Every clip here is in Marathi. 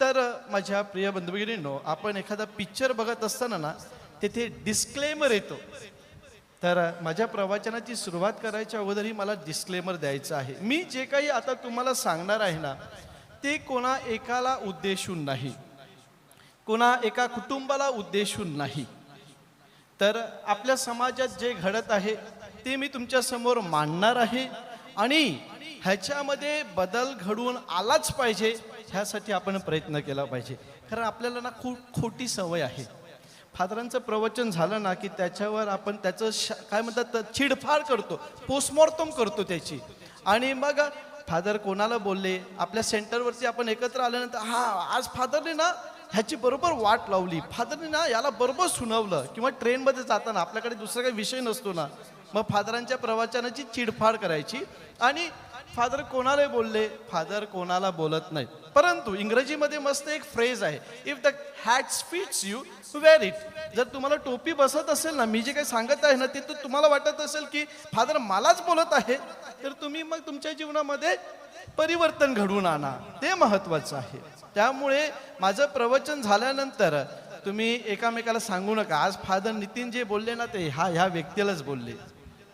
तर माझ्या प्रिय बंधुभगिनींनो आपण एखादा पिक्चर बघत असताना ना तेथे डिस्क्लेमर येतो. तर माझ्या प्रवचनाची सुरुवात करायच्या अगोदरही मला डिस्क्लेमर द्यायचं आहे. मी जे काही आता तुम्हाला सांगणार आहे ना ते कोणा एकाला उद्देशून नाही. कोणा एका कुटुंबाला उद्देशून नाही. तर आपल्या समाजात जे घडत आहे ते मी तुमच्यासमोर मांडणार आहे आणि ह्याच्यामध्ये बदल घडवून आलाच पाहिजे. ह्यासाठी आपण प्रयत्न केला पाहिजे. कारण आपल्याला ना खूप खोटी सवय आहे. फादरांचं प्रवचन झालं ना की त्याच्यावर आपण त्याचं श काय म्हणतात तर चिडफाड करतो पोस्टमॉर्टम करतो त्याची. आणि मग फादर कोणाला बोलले? आपल्या सेंटरवरती आपण एकत्र आल्यानंतर हा आज फादरने ना ह्याची बरोबर वाट लावली. फादरने ना याला बरोबर सुनावलं. किंवा ट्रेनमध्ये जाताना आपल्याकडे दुसरा काही विषय नसतो ना. मग फादरांच्या प्रवचनाची चिडफाड करायची. आणि फादर कोणाला बोलले? फादर कोणाला बोलत नाही परंतु इंग्रजीमध्ये मस्त एक फ्रेज आहे. If the hat fits you wear it जर तुम्हाला टोपी बसत असेल ना मी जे काही सांगत आहे ना ते तर तुम्हाला वाटत असेल की फादर मलाच बोलत आहे. तर तुम्ही मग तुमच्या जीवनामध्ये परिवर्तन घडवून आणा. ते महत्वाचं आहे. त्यामुळे माझं प्रवचन झाल्यानंतर तुम्ही एकामेकाला सांगू नका. आज फादर नितीन जे बोलले ना ते ह्या ह्या व्यक्तीलाच बोलले.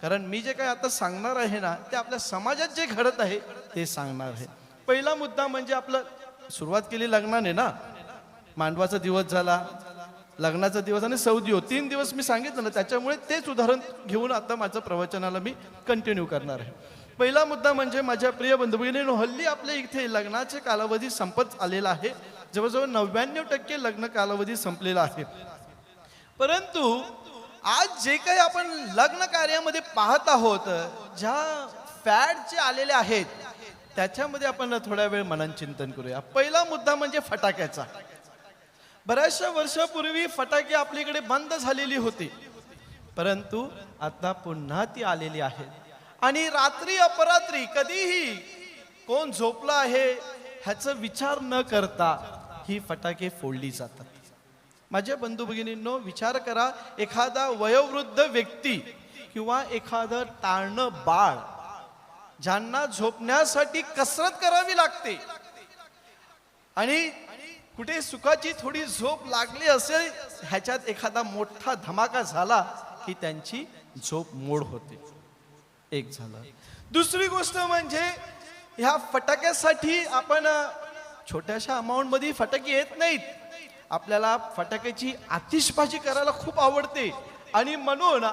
कारण मी जे काय आता सांगणार आहे ना ते आपल्या समाजात जे घडत आहे ते सांगणार आहे. पहिला मुद्दा म्हणजे आपलं सुरुवात केली लग्नाने ना? मांडवाचा दिवस झाला लग्नाचा दिवस आणि सौदी हो तीन दिवस मी सांगितलं ना त्याच्यामुळे तेच उदाहरण घेऊन आता माझं प्रवचनाला मी कंटिन्यू करणार आहे. पहिला मुद्दा म्हणजे माझ्या प्रिय बंधुभगिनीनो हल्ली आपल्या इथे लग्नाचे कालावधी संपत आलेला आहे. जवळजवळ नव्याण्णव टक्के लग्न कालावधी संपलेला आहे. परंतु आज जे काही आपण लग्न कार्यामध्ये पाहत आहोत ज्या फॅट जे आलेले आहेत त्याच्यामध्ये आपण थोड्या वेळ मनन चिंतन करूया. पहिला मुद्दा म्हणजे फटाक्याचा. बऱ्याचशा वर्षापूर्वी फटाके आपल्याकडे बंद झालेली होती. परंतु आता पुन्हा ती आलेली आहे आणि रात्री अपरात्री कधीही कोण झोपला आहे ह्याचा विचार न करता ही फटाके फोडली जातात. माझ्या बंधू भगिनींनो विचार करा एखादा वयोवृद्ध व्यक्ती किंवा एखादं टाळणं बाळ ज्यांना झोपण्यासाठी कसरत करावी लागते आणि कुठे सुखाची थोडी झोप लागली असेल ह्याच्यात एखादा मोठा धमाका झाला की त्यांची झोप मोड होते. एक झालं. दुसरी गोष्ट म्हणजे ह्या फटाक्यासाठी आपण छोट्याशा अमाऊंटमध्ये फटाके येत नाहीत. आपल्याला फटाक्याची आतिषबाजी करायला खूप आवडते. आणि म्हणून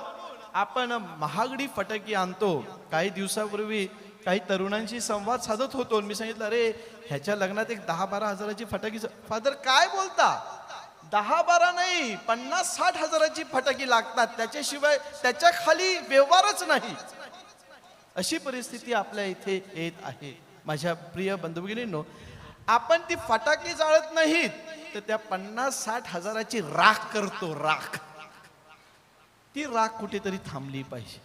आपण महागडी फटाके आणतो. काही दिवसापूर्वी काही तरुणांशी संवाद साधत होतो मी सांगितलं अरे ह्याच्या लग्नात एक दहा बारा हजाराची फटाकी फादर काय बोलता? दहा बारा नाही पन्नास साठ हजाराची फटाकी लागतात. त्याच्याशिवाय त्याच्याखाली व्यवहारच नाही. अशी परिस्थिती आपल्या इथे येत आहे. माझ्या प्रिय बंधुभगिनींनो आपण ती फटाकी जाळत नाहीत तर त्या पन्नास साठ हजाराची राख करतो राख. ती राख कुठेतरी थांबली पाहिजे.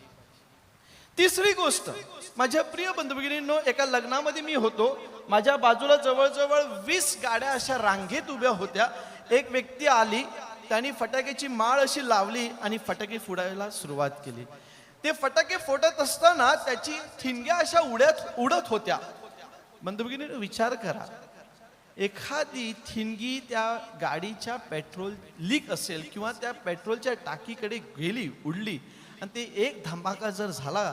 तिसरी गोष्ट माझ्या प्रिय बंधुभगिनींनो एका लग्नामध्ये मी होतो. माझ्या बाजूला जवळजवळ वीस गाड्या अशा रांगेत उभ्या होत्या. एक व्यक्ती आली त्यांनी फटाक्याची माळ अशी लावली आणि फटाके फोडायला सुरुवात केली. ते फटाके फोडत असताना त्याची ठिणग्या अशा उड्यात उडत होत्या. बंधुभगिनी विचार करा. एखादी ठिणगी त्या गाडीच्या पेट्रोल लीक असेल किंवा त्या पेट्रोलच्या टाकीकडे गेली उडली आणि ते एक धमाका जर झाला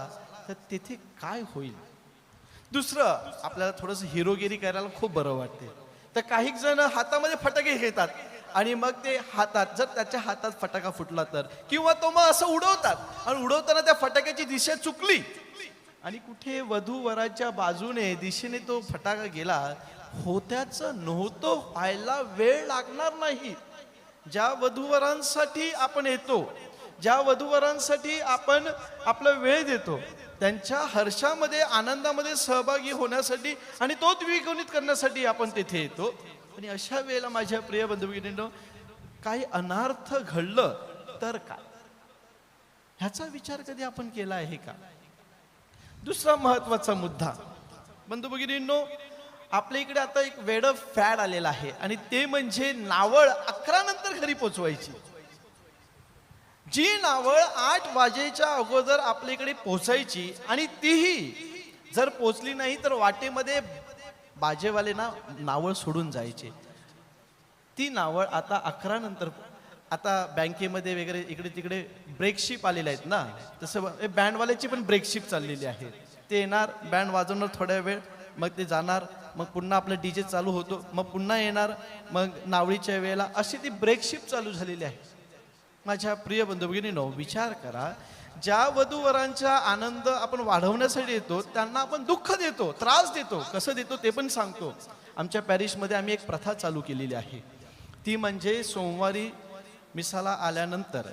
तर तिथे काय होईल? दुसरं आपल्याला थोडंसं हिरोगिरी करायला खूप बरं वाटते. तर काही जण हातामध्ये फटाके घेतात आणि मग ते हातात जर त्याच्या हातात फटाका फुटला तर किंवा तो मग असं उडवतात. आणि उडवताना त्या फटाक्याची दिशा चुकली आणि कुठे वधू वराच्या बाजूने दिशेने तो फटाका गेला होत्याचं नव्हतं व्हायला वेळ लागणार नाही. ज्या वधूवरांसाठी आपण येतो ज्या वधूवरांसाठी आपण आपला वेळ देतो त्यांच्या हर्षामध्ये आनंदामध्ये सहभागी होण्यासाठी आणि तो द्विगुणित करण्यासाठी आपण तिथे येतो. आणि अशा वेळेला माझ्या प्रिय बंधुभगिनीनं काही अनार्थ घडलं तर काय? ह्याचा विचार कधी आपण केला आहे का? दुसरा महत्त्वाचा मुद्दा. बंधू भगिनींनो आपल्या इकडे आता एक वेड फॅड आलेला आहे आणि ते म्हणजे नावळ अकरा नंतर घरी पोचवायची. जी नावळ आठ वाजेच्या अगोदर आपल्या इकडे पोचायची आणि तीही जर पोचली नाही तर वाटेमध्ये बाजेवाले ना नावळ सोडून जायचे. ती नावळ आता अकरा नंतर आता बँकेमध्ये वगैरे इकडे तिकडे ब्रेकशिप आलेले आहेत ना? तसं हे बँडवाल्याची पण ब्रेकशिप चाललेली आहे. ते येणार बँड वाजवणार थोड्या वेळ मग ते जाणार मग पुन्हा आपलं डीजे चालू होतो मग पुन्हा येणार मग नावळीच्या वेळेला अशी ती ब्रेकशिप चालू झालेली आहे. माझ्या प्रिय बंधू भगिनींनो विचार करा ज्या वधूवरांचा आनंद आपण वाढवण्यासाठी येतो त्यांना आपण दुःख देतो त्रास देतो कसं देतो ते पण सांगतो. आमच्या पॅरिसमध्ये आम्ही एक प्रथा चालू केलेली आहे. ती म्हणजे सोमवारी मिसाला आल्यानंतर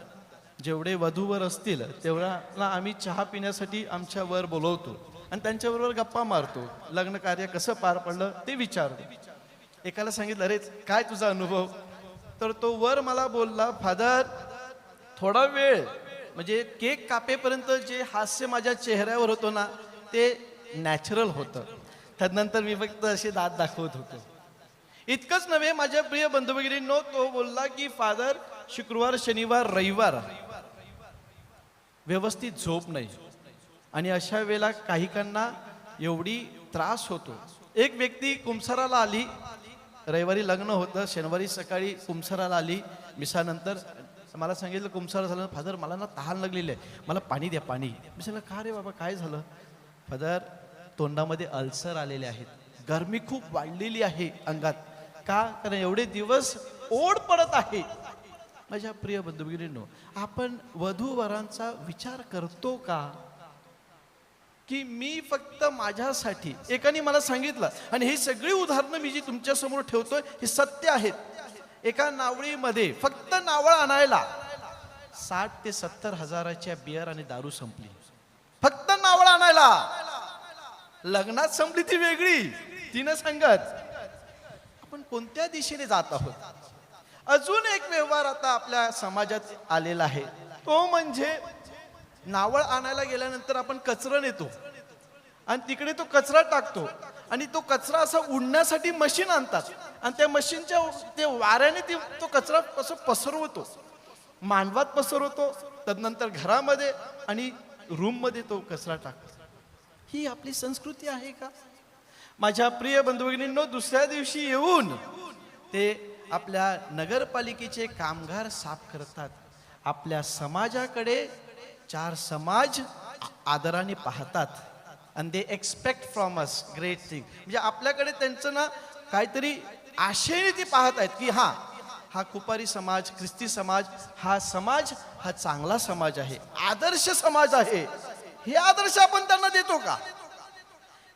जेवढे वधूवर असतील तेवढ्याला आम्ही चहा पिण्यासाठी आमच्या वर बोलवतो आणि त्यांच्याबरोबर गप्पा मारतो. लग्न कार्य कसं पार पडलं ते विचारतो. एकाला सांगितलं अरे काय तुझा अनुभव? तर तो वर मला बोलला फादर थोडा वेळ म्हणजे केक कापेपर्यंत जे हास्य माझ्या चेहऱ्यावर होतं ना ते नॅचरल होतं. त्यानंतर मी फक्त असे दात दाखवत होतो. इतकंच नव्हे माझ्या प्रिय बंधू भगिनींनो तो बोलला की फादर शुक्रवार शनिवार रविवार. व्यवस्थित झोप नाही. आणि अशा वेळेला काहीकांना एवढी त्रास होतो. एक व्यक्ती कुमसराला आली. रविवारी लग्न होतं. शनिवारी सकाळी कुमसराला आली. मिसानंतर मला सांगितलं कुमसार झालं फादर मला ना तहान लागलेली आहे. मला पाणी द्या पाणी. मी सांगितलं का रे बाबा काय झालं? फादर तोंडामध्ये अल्सर आलेले आहेत. गरमी खूप वाढलेली आहे अंगात. का? कारण एवढे दिवस ओढ पडत आहे. माझ्या प्रिय बंधू आपण आपण वधूवरांचा विचार करतो का? की मी फक्त माझ्यासाठी एकाने मला सांगितलं आणि ही सगळी उदाहरणं मी जी तुमच्यासमोर ठेवतोय ही सत्य आहेत. एका नावळीमध्ये फक्त नावळ आणायला साठ ते सत्तर हजाराच्या बियर आणि दारू संपली. फक्त नावळ आणायला. लग्नात संपली ती वेगळी तिनं सांगत आपण कोणत्या दिशेने जात आहोत? अजून एक व्यवहार आता आपल्या समाजात आलेला आहे. तो म्हणजे नावळ आणायला गेल्यानंतर आपण कचरा नेतो. आणि तिकडे तो कचरा टाकतो. आणि तो कचरा असा उडण्यासाठी मशीन आणतात. आणि त्या मशीनच्या ते वाऱ्याने ते तो कचरा असं पसरवतो. मांडवात पसरवतो. तदनंतर घरामध्ये आणि रूममध्ये तो कचरा टाकतो. ही आपली संस्कृती आहे का? माझ्या प्रिय बंधू भगिनींनो दुसऱ्या दिवशी येऊन ते आपल्या नगरपालिकेचे कामगार साफ करतात. आपल्या समाजाकडे चार समाज आदराने पाहतात. आणि they expect from us great thing म्हणजे आपल्याकडे त्यांचं ना काहीतरी आशेने ती पाहत आहेत की हा हा कुपारी समाज ख्रिस्ती समाज हा समाज हा चांगला समाज आहे. आदर्श समाज आहे. हे आदर्श आपण त्यांना देतो का?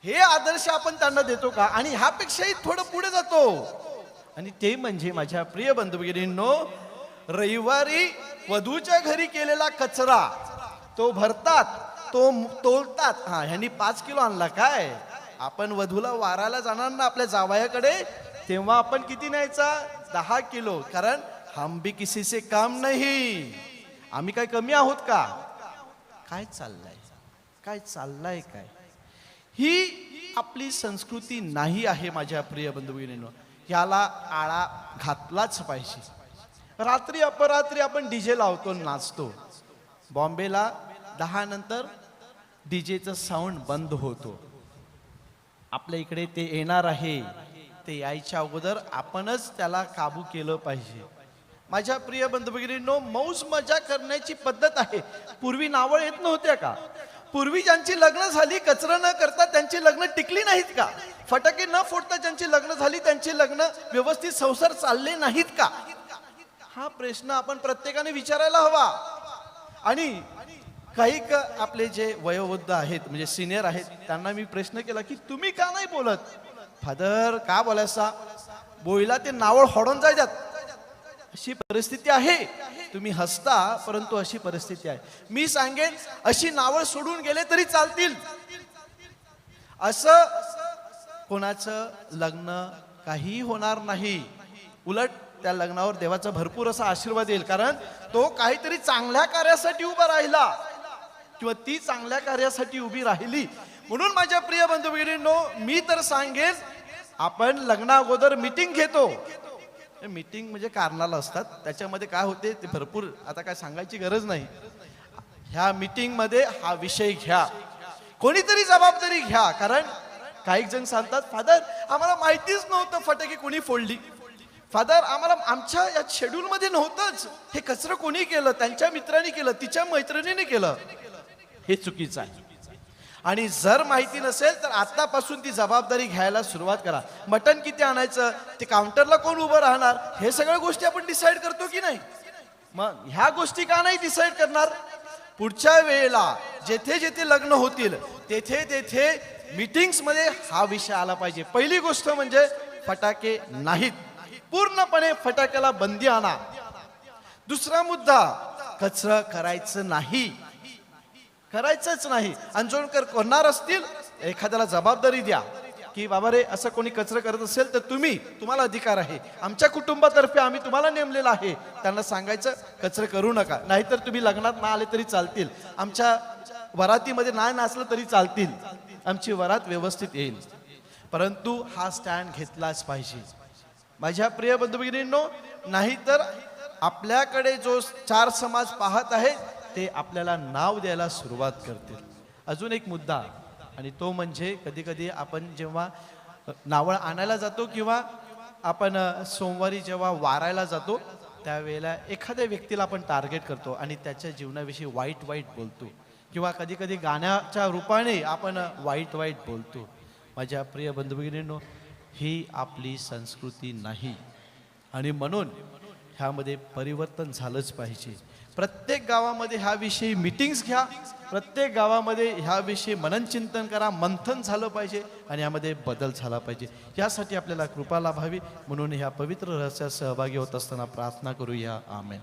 हे आदर्श आपण त्यांना देतो का? आणि ह्यापेक्षाही थोडं पुढे जातो. आणि ते म्हणजे माझ्या प्रिय बंधुगिरींनो रविवारी वधूच्या घरी केलेला कचरा तो भरतात तो तोलतात. हा ह्यांनी पाच किलो आणला काय? आपण वधूला वाराला जाणार ना आपल्या जावयाकडे तेव्हा आपण किती न्यायचा? दहा किलो. कारण हम भी काम नाही. आम्ही काय कमी आहोत का? काय चाललंय? काय चाललंय काय? ही आपली संस्कृती नाही आहे माझ्या प्रिय बंधू ह्याला आळा घातलाच पाहिजे. रात्री अपरात्री आपण डीजे लावतो नाचतो. बॉम्बेला दहा नंतर डीजेचा साऊंड बंद होतो. आपल्या इकडे ते येणार आहे. ते यायच्या अगोदर आपणच त्याला काबू केलं पाहिजे. माझ्या प्रिय बंधुभगिनींनो मौज मजा करण्याची पद्धत आहे. पूर्वी नावळ येत नव्हत्या का? पूर्वी ज्यांची लग्न झाली कचरा न करता त्यांची लग्न टिकली नाहीत का? फटाके न फोडता ज्यांची लग्न झाली त्यांची लग्न व्यवस्थित संसार चालले नाहीत का? हा प्रश्न आपण प्रत्येकाने विचारायला हवा. आणि काही आपले जे वयोवृद्ध आहेत म्हणजे सिनियर आहेत त्यांना मी प्रश्न केला की तुम्ही का नाही बोलत? फादर का बोलायचा? बोईला ते नावळ होडून जायच्यात. अशी परिस्थिती आहे. तुम्ही हसता परंतु अशी परिस्थिती आहे. मी सांगेन अशी नावळ सोडून गेले तरी चालतील. असं कोणाचं लग्न काही होणार नाही. उलट त्या लग्नावर देवाचा भरपूर असा आशीर्वाद येईल. कारण तो काहीतरी चांगल्या कार्यासाठी उभा राहिला किंवा ती चांगल्या कार्यासाठी उभी राहिली. म्हणून माझ्या प्रिय बंधू भगिनींनो मी तर सांगेन आपण लग्ना अगोदर मिटिंग घेतो मीटिंग म्हणजे कारणाला असतात. त्याच्यामध्ये काय होते ते भरपूर आता काय सांगायची गरज नाही. ह्या मीटिंगमध्ये हा विषय घ्या. कोणीतरी जबाबदारी घ्या. कारण काही जण सांगतात फादर आम्हाला माहितीच नव्हतं फटाके कोणी फोडली. फादर आम्हाला आमच्या या शेड्यूलमध्ये नव्हतंच. हे कचरं कोणी केलं? त्यांच्या मित्रांनी केलं तिच्या मैत्रिणीने केलं. हे चुकीचं आहे. आणि जर माहिती नसेल तर आतापासून ती जबाबदारी घ्यायला सुरुवात करा. मटण किती आणायचं? ते काउंटरला कोण उभं राहणार? हे सगळ्या गोष्टी आपण डिसाईड करतो की नाही? मग ह्या गोष्टी का नाही डिसाईड करणार? पुढच्या वेळेला जेथे जेथे लग्न होतील तेथे तेथे मीटिंग्समध्ये हा विषय आला पाहिजे. पहिली गोष्ट म्हणजे फटाके नाहीत. पूर्णपणे फटाक्याला बंदी आणा. दुसरा मुद्दा कचरा करायचं नाही. करायचंच नाही. आणि करणार असतील? एखाद्याला जबाबदारी द्या. की बाबा रे असं कोणी कचरं करत असेल तर तुम्ही तुम्हाला अधिकार आहे. आमच्या कुटुंबातर्फे आम्ही तुम्हाला नेमलेलं आहे. त्यांना सांगायचं कचरं करू नका. नाहीतर तुम्ही लग्नात ना आले तरी चालतील. आमच्या वरातीमध्ये नाही नाचलं तरी चालतील. आमची वरात व्यवस्थित येईल. परंतु हा स्टँड घेतलाच पाहिजे. माझ्या प्रिय बंधुभगिनींनो नाहीतर आपल्याकडे जो चार समाज पाहत आहे ते आपल्याला नाव द्यायला सुरुवात करतील. अजून एक मुद्दा आणि तो म्हणजे कधी कधी आपण जेव्हा नावळ आणायला जातो किंवा आपण सोमवारी जेव्हा वारायला जातो त्यावेळेला एखाद्या व्यक्तीला आपण टार्गेट करतो आणि त्याच्या जीवनाविषयी वाईट वाईट बोलतो. किंवा कधी कधी गाण्याच्या रूपाने आपण वाईट वाईट बोलतो. माझ्या प्रिय बंधू भगिनींनो ही आपली संस्कृती नाही. आणि म्हणून ह्यामध्ये परिवर्तन झालंच पाहिजे. प्रत्येक गावामध्ये ह्याविषयी मिटिंग्स घ्या. प्रत्येक गावामध्ये ह्याविषयी मननचिंतन करा. मंथन झालं पाहिजे आणि यामध्ये बदल झाला पाहिजे. यासाठी आपल्याला कृपा लाभावी. म्हणून ह्या पवित्र रहस्यात सहभागी होत असताना प्रार्थना करूया. आमेन.